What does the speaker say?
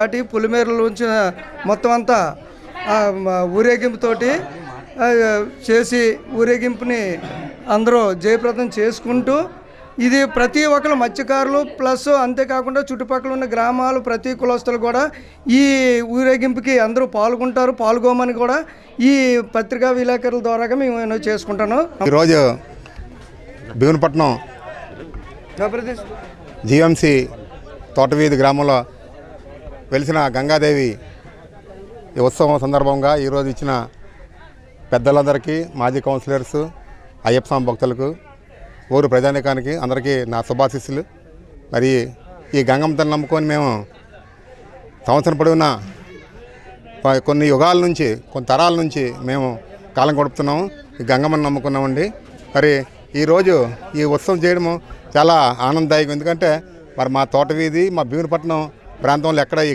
పాటి పులిమేరలో ఉంచిన మొత్తం అంతా ఊరేగింపుతోటి చేసి ఊరేగింపుని అందరూ జయప్రదం చేసుకుంటూ ఇది ప్రతి ఒక్కరు మత్స్యకారులు ప్లస్ అంతేకాకుండా చుట్టుపక్కల ఉన్న గ్రామాలు ప్రతి కులస్తులు కూడా ఈ ఊరేగింపుకి అందరూ పాల్గొంటారు పాల్గొమని కూడా ఈ పత్రికా విలేకరుల ద్వారాగా మేము చేసుకుంటాను. ఈరోజు భీమునిపట్నం జీఎంసీ తోటవీధి గ్రామంలో వెలిసిన గంగాదేవి ఈ ఉత్సవం సందర్భంగా ఈరోజు ఇచ్చిన పెద్దలందరికీ మాజీ కౌన్సిలర్స్ అయ్యప్ప స్వామి భక్తులకు ఊరు ప్రజానికానికి అందరికీ నా శుభాశిస్సులు. మరి ఈ గంగమ్మ తన నమ్ముకొని మేము సంవత్సరం పొడవునా ప- కొన్ని యుగాల నుంచి కొన్ని తరాల నుంచి మేము కాలం గడుపుతున్నాము. ఈ గంగమ్మని నమ్ముకున్నామండి. మరి ఈరోజు ఈ ఉత్సవం చేయడము చాలా ఆనందదాయకం. ఎందుకంటే మరి మా తోట వీధి మా భీమునిపట్నం ప్రాంతంలో ఎక్కడ ఈ